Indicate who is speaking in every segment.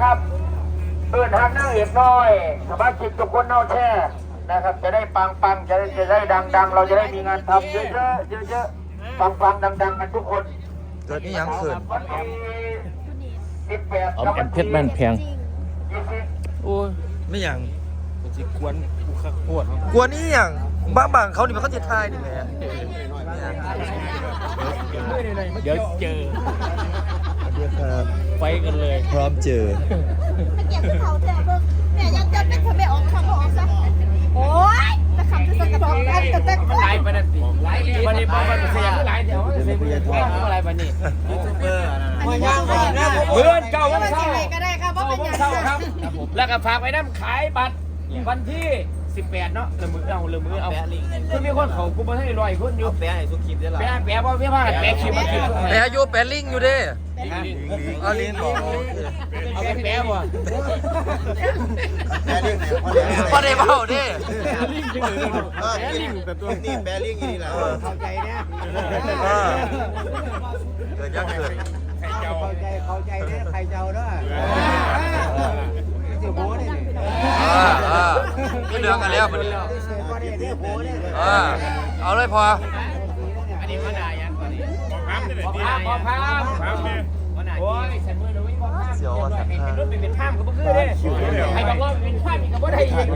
Speaker 1: นะครับเอื้อนฮักนั่งเอกน้อยสมาชิกทุกคนเน่าแช่นะครับ จะได้ปังปังๆจะได้จะได้ดังดังๆเราจะได้มีงานทำเยอะๆเยอะๆปังปังๆดังๆกันทุกคน
Speaker 2: เกิดนี่ยังเขิน
Speaker 1: วันที่สิบแปด
Speaker 3: เอาแอมเพชรแม่นแพง
Speaker 1: ยี่สิบ
Speaker 3: โอ้ย
Speaker 2: ไม่ยัง
Speaker 3: มันสิกวนกูคักปวด
Speaker 2: กลัวนี่ยัง บ้าบังเขานี่มันเขาจะทายนี่แหละ
Speaker 3: เดี๋ยวเจอ
Speaker 2: เดี๋ยวครับ
Speaker 3: ไฟกันเลย
Speaker 2: พร้อมเจอ
Speaker 4: เก็บเขาแต่เบิ่งแม่ยังจะเป็นทะเบียนออกคำออกซะโอ้ยแต่คำจะสกระดอกกันแต่แต่
Speaker 3: มันหลายปานนั้นสิวันนี้บอกว่าเสียงหลายแถวเสียงหลายอะไรปานนี้
Speaker 2: ยูทูบเบอร์อะไร
Speaker 4: อันนี้ยังไม่ได้
Speaker 3: เพื่อนเก่าวันเช้า
Speaker 4: ก็ได้ครับว่า
Speaker 3: เก่า
Speaker 4: เป็น
Speaker 3: วัน
Speaker 4: ยัง
Speaker 3: เช้าครับ แล้วก็ฝากไว้น้ำขายบัตรวันที่ 18เนาะเรือมือเอาเรือมือเอาคือมีคนเขากูมาให้ลอยคนอยู่
Speaker 2: แปะให้ทุกคลิปได้หรอ
Speaker 3: แปะแปะบ่มีผ้าแปะคลิปมาคลิป
Speaker 2: แปะอยู่แปะลิงอยู่เด้เอาลิงบอก
Speaker 3: เอาไปแปะบ่
Speaker 5: แบริ่งเนี่ย
Speaker 2: พอได้เบาเด้
Speaker 3: ลิงจริงเลย
Speaker 5: เออนี่แบบตัวนี่แบริ่งนี่แหละเข้าใจเนี่ย
Speaker 2: เออเกิดยังเกิด
Speaker 5: เข้าใจเข้าใจเนี่ยใครเจ้าด้วยสิโบนี่
Speaker 2: เออ เออไม่เหลืองกันแล้วมันนี้
Speaker 5: เอ
Speaker 2: อเอาเลยพอ
Speaker 3: อันนี้มันได้ยังตอนนี้พอพามพอพามพอพามโอ้ยฉันมือหนูไม่พอพามเป็นรถเป็นข้ามก็บ่คือเด้ใครบอกว่าเป็นข้ามอีกก็บ่ได้อีก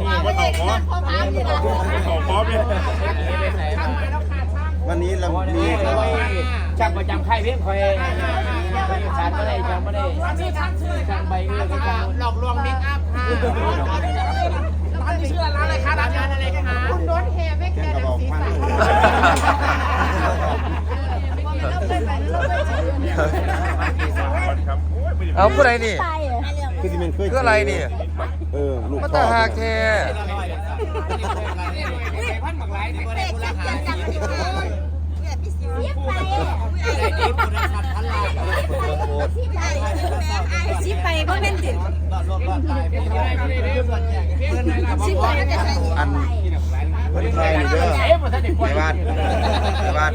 Speaker 4: นี่ว่าต้องขอพอพามเนี่นะ
Speaker 5: วันนี้เรามี
Speaker 3: จับประจำค่ายเพียงคอย ขาดไม่ได้จังไม่ได้จังใบเอื้อก็จังหลอกลวงเมคอัพค่ะร้านชื่อร้านอะไรคะร้านอะไรกันคะ
Speaker 4: คุณโดนแห่ไม่แค่
Speaker 5: กระบอก
Speaker 4: สี
Speaker 5: พัน
Speaker 2: เอาผู้ใดนี่
Speaker 5: คือที่มันเคย
Speaker 2: คืออะไรนี่
Speaker 5: เออลูก
Speaker 2: มัน
Speaker 5: พ่
Speaker 2: ตา
Speaker 5: อ
Speaker 2: หากแท้
Speaker 3: พันหมักหลายนี่
Speaker 4: เด็กจังจังสิเกิด ชิไปสิไปก็เป็นสิสิไปก็จะใช้
Speaker 5: อัน เพิ่นไทยนี่เด้อในบ้านในบ้าน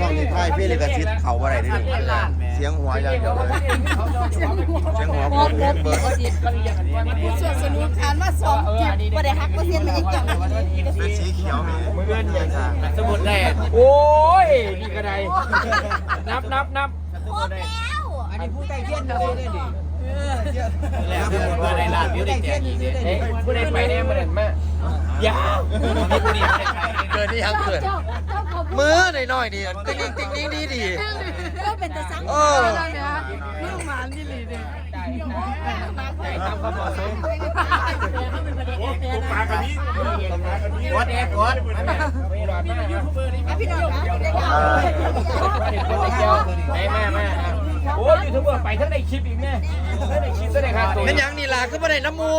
Speaker 5: ช่องนี้ไทยพี่ลิขสิทธิ์เขาอะไรได้เสียงหัวอย่างเดียวเลยเสียงหัวเบิร์ดเบิร์ด
Speaker 4: ส่วนสนุกการมาสองจิบบ่ได้ฮักบ่เสียนมันยังจัง
Speaker 5: เป็นสีเขียวมี
Speaker 3: มือนยังินสมุดแดดโอ้ยนี่ก็ไดนับนับนับ
Speaker 4: ครบแล้ว
Speaker 3: อันนี้ผู้ใต้เทียนเลยได้ดิแล้วผู้ใดลาบิวได้แก่ผู้ใดไปเนี่ยมันเห็นมา อย่าผู้นี้
Speaker 2: เกิดนี่ยังเกิด
Speaker 4: เจ้าเจ้าขอบ
Speaker 2: มือหน่อยๆนี่ติ๊งติ๊งติ๊งติ๊งดีดี
Speaker 4: ก็เป็นตะสัง
Speaker 2: เออ
Speaker 4: ลูกหมาที่หลีเนี่ย
Speaker 3: ตามความเหมาะสม
Speaker 5: วัดแอดวัด
Speaker 3: ไม่รอดมากยูทูบเบอร์นี่
Speaker 4: พี่น้องนะเด็ก
Speaker 3: ไหนมามาโอ้ยูทูบเบอร์ไปทั้งในคลิปอีกแม่ทั้งในคลิปทั้งในคาตัว
Speaker 2: เป็นหยังนี่ล่ะคือบ่ได้น้ำหมู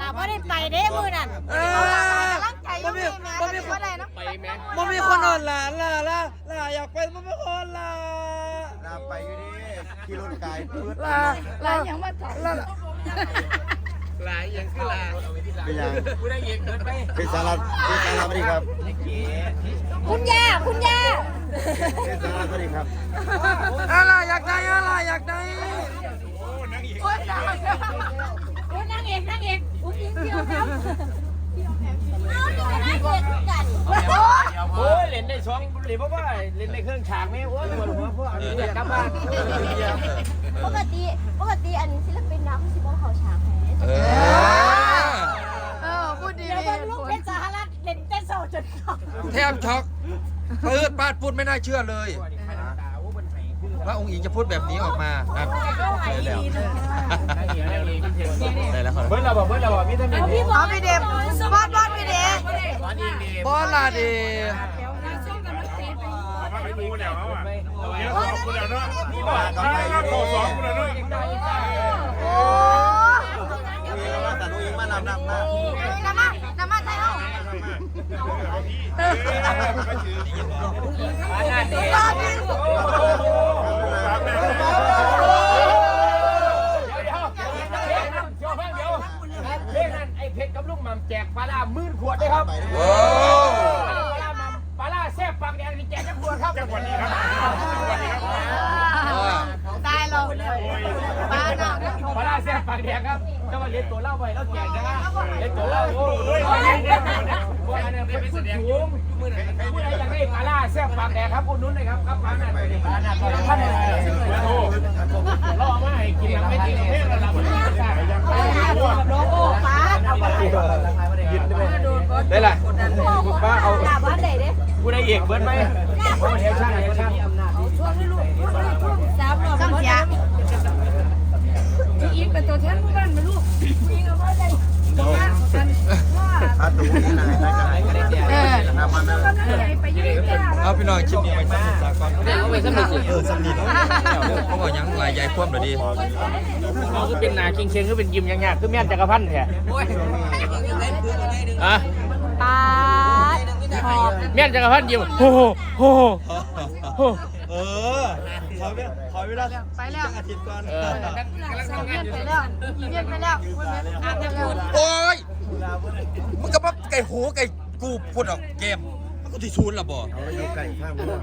Speaker 4: ลาบ่ได้ไปเด้มือนั่น
Speaker 2: เออ
Speaker 4: ร่างกายยังมีแม่บ่มีบ่ได้นะ
Speaker 3: ไปแม่
Speaker 2: บ่มีคนนอนล่ะล่ะล่ะล่ะอยากไปบ่มีคนล่ะ
Speaker 5: ลาไปอยู่ดิขี่รถกายพืช
Speaker 2: ล่ะ
Speaker 4: ลายังมาถอด
Speaker 2: ล่ะ
Speaker 3: หลายอย่างคือหลาย
Speaker 5: เป็นยัง
Speaker 3: ผู้ใดเย็นเกินไป
Speaker 5: เป็นสาระเป็นสาระสวัสดีครับ
Speaker 4: คุณย่าคุณย่า
Speaker 5: เป็นสาระสวัสดีครับ
Speaker 2: อะไรอยากได้อะไรอยากได้
Speaker 4: โอ้ยนางโอ้ยนางเอกนางเอกอุ้งยิงเดียวครับเอาที่นางเอกกัน
Speaker 3: โอ้ยเล่นได้สองหรือเพราะว่าเล่นในเครื่องฉากไม่โอ้ยปวดหัวเพราะอันนี้อยากกลับบ้าน
Speaker 4: ปกติปกติอันศิลปินน้ำสิบ่เขาฉากให้
Speaker 2: เออ
Speaker 4: เออพูดดีเดี๋ยวมันลูกเป็นสหรัฐเล่นเต้นโซจนช็อก
Speaker 2: แทบช็อกปืดปาดพูดไม่น่าเชื่อเลยว่าองค์หญิงจะพูดแบบนี้ออกมานั่นได้แล้วได้แล้วครับ
Speaker 3: เบิ้ลเราบอกเบิ้ลเราบอกพี่ท่าน
Speaker 4: พี่บอลพี่เดมบอลบอลพี่เดม
Speaker 2: บอลลาดี
Speaker 5: นี่บอกกับใครอยู่ดิ
Speaker 4: โอ้
Speaker 5: มีว่าแต่ลูกยิงมานำนำนะ
Speaker 4: น้ำมาน้ำมาใช่เหรอ
Speaker 3: งานเด็กเล่นนั่นไอ้เพชรกับลูกหม่ำแจกปลาล่ามื่นขวดเลยครับ
Speaker 2: โอ้
Speaker 3: ปลาล่าแซ่ บปากแดงนี่แจกจังขวดครับจังหวัดนี้ครับ
Speaker 4: ตายเราปลาหนัก
Speaker 3: ปแซ่บปากแดงครับก็มาเลี้ยงตัวเล่าไปแล้วแจกนะเลี้ยงตัวเล่าโอ้ยพวกอันนี้เป็นผู้สูงผู้ใดอยากได้ปลาล่าแซ่บปากแดงครับคุณนุ่นเลยครับครับปลาหน้าไปปลาหน้าท่านรอมาให้กินไม่กินเพ่งระดับ
Speaker 4: โลโก้ฟ้าเอาไป
Speaker 3: ได้ละ
Speaker 4: ป้าเอาดาบ้านไหนเด้
Speaker 3: ผู้ใดเอกเบิร์ดไหมโอ้ยเฮช่างเฮช่าง
Speaker 4: ช่วงนี้
Speaker 2: เอาพี่น้องคลิปนี้ไปสำนึกสากล
Speaker 3: เอาไปสำเร็จ
Speaker 5: เออสำนีเนาะ
Speaker 2: เพราะว่ายังหลายใหญ่ความเลยดี
Speaker 3: เราคือเป็นนาเคียงๆคือเป็นยิมยากๆคือแม่นจักรพันธ์แท้อะ
Speaker 4: ปาดหอบ
Speaker 3: แม่นจักรพันธ์ยิมโอ้โหโอ้โหโอ้โห
Speaker 5: เออขอเวลาขอเวลา
Speaker 4: ไปแล้ว
Speaker 5: อาทิตย์ก่อน
Speaker 3: เออ
Speaker 4: เงียบไปแล้วเงียบไปแล้วอาบน้ำ
Speaker 2: โอ้ยมึงก็มาไก่หูไก่กูพูดออกเกมมัน ก็ที่ชูนละบ่
Speaker 5: เอาอยู่ไก่ข้างง่วง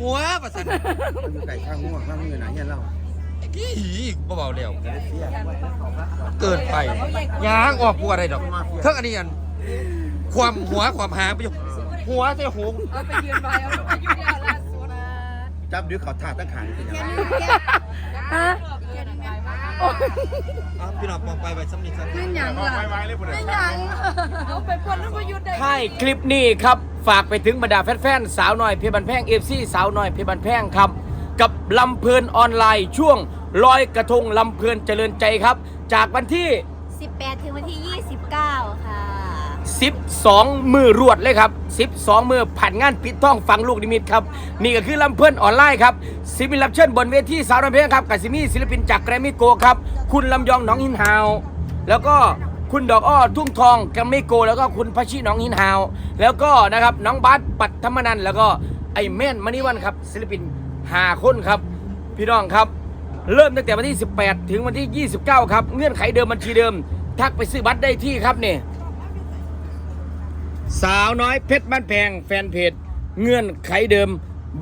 Speaker 2: หัวประสัน
Speaker 5: เอาอยู่ไก่ข้างง่วงข้างมือไหนเนี่ยเรา
Speaker 2: กี่เบาๆเดียวเกินไปยางออกกูอะไรดอกเท่าอันนี้อัน ความหัวความหางไปอยู่หัวใจหู
Speaker 4: เอาไปยืนไว้เอาไปยืนยาล่าสุด
Speaker 5: จับดื้อเขาถาดตั้งขางเป็นยังไง
Speaker 4: ฮะ
Speaker 2: อ้าวพี่น้องมองไปไปสำนิทสัก
Speaker 4: ไม่หยังล่ะไม่หยังเอาไปพ่นแล้วประยุทธ์ได้
Speaker 3: ท้ายคลิปนี้ครับ ฝากไปถึงบรรดาแฟนๆสาวน้อยเพชรบันแพงเอฟซีสาวน้อยเพชรบันแพงครับ กับลำเพลินออนไลน์ช่วงลอยกระทงลำเพลินเจริญใจครับ จากวันที่
Speaker 4: 18 ถึงวันที่ 29 ค่ะ
Speaker 3: 12 มือรวดเลยครับ 12 มือผ่านงานปิดท้องฟังลูกนิมิตครับ นี่ก็คือลำเพื่อนออนไลน์ครับศิลปินรับเชิญบนเวทีสาวน้อยเพลงครับกับซิมี่ศิลปินจากแกรมมี่โกครับคุณลำยองหน้องหินฮาว แล้วก็ คุณดอกอ้อทุ่งทองแกมมี่โก แล้วก็คุณพัชชีน้องหินฮาว แล้วก็นะครับน้องบาสปัตธรรมนันแล้วก็ไอแม่นมณีวันครับศิลปินหาคนครับ พี่น้องครับ เริ่มตั้งแต่วันที่ 18 ถึงวันที่ 29 ครับ เงื่อนไขเดิมบัญชีเดิม ทักไปซื้อบัตรได้ที่ครับเนี่ยสาวน้อยเพชรบ้านแพงแฟนเพจเงื่อนไขเดิม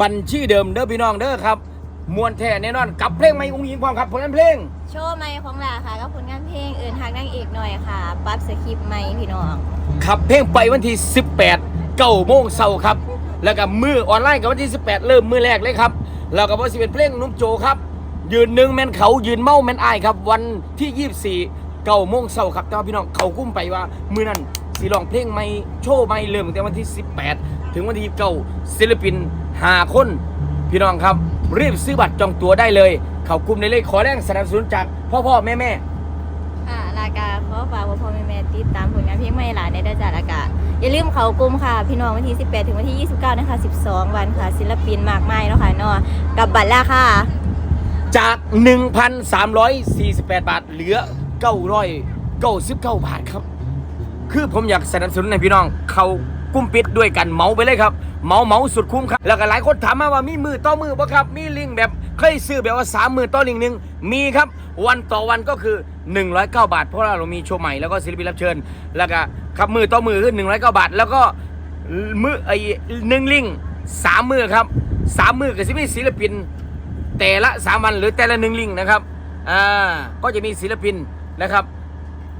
Speaker 3: บัญชีเดิมเด้อพี่น้องเด้อครับ มวนแท้แน่นอนกับเพลงไม่อุ้งยิงความครับผลงานเพลง
Speaker 4: โชว์ใหม่ของหลาค่ะกับผลงานเพลงเอินทางนางเอกหน่อยค่ะปรั๊บสคริปต์ใหม่พี่น้อง
Speaker 3: ขับเพลงไปวันที่ 18เก้าโมงเช้าครับ แล้วก็มือออนไลน์กับวันที่ 18 เริ่มมือแรกเลยครับ แล้วก็วันสิเป็นเพลงนุ่มโจครับ ยืนหนึ่งแมนเขายืนเมาแมนอายครับ วันที่ 24เก้าโมงเช้าครับแต่ว่าพี่น้องเขากุ้มไปว่ามือนั้นสีลองเพลงไม่โชว์ไม่เริ่มตั้งแต่วันที่ 18 ถึงวันที่29ศิลปิน5คนพี่น้องครับ รีบซื้อบัตรจองตั๋วได้เลยเขากลุ่มในเลขขอแรงสนับสนุนจากพ่อพ่อแม่แม่
Speaker 4: ค่ะรายการขอฝากพ่อพ่อแม่แม่ติดตามผลงานเพลงใหม่หลานในด้านจากรายการอย่าลืมเขากลุ่มค่ะ พี่น้องวันที่ 18 ถึงวันที่ 29 นะคะ 12 วันค่ะ ศิลปินมากมายเนาะค่ะเนาะกับบัตรราคา
Speaker 3: จาก 1,348 บาท เหลือ 999 บาทครับ คือผมอยากสนับสนุนให้พี่น้องเขา กุ้มปิดด้วยกันเมาไปเลยครับเมาเมาสุดคุ้มครับ แล้วก็หลายคนถามมาว่ามีมือต่อมือบ่ครับ มีลิงแบบเคยซื้อแบบว่าสามมือต่อลิงหนึ่งมีครับ วันต่อวันก็คือ 109 บาท เพราะว่าเรามีโชว์ใหม่แล้วก็ศิลปินรับเชิญ แล้วก็ครับมือต่อมือคือ109 บาท แล้วก็มือไอ้หนึ่งลิงสามมือครับสามมือก็จะมีศิลปิน แต่ละสามวันหรือแต่ละหนึ่งลิงนะครับอ่าก็จะมีศิลปินนะครับ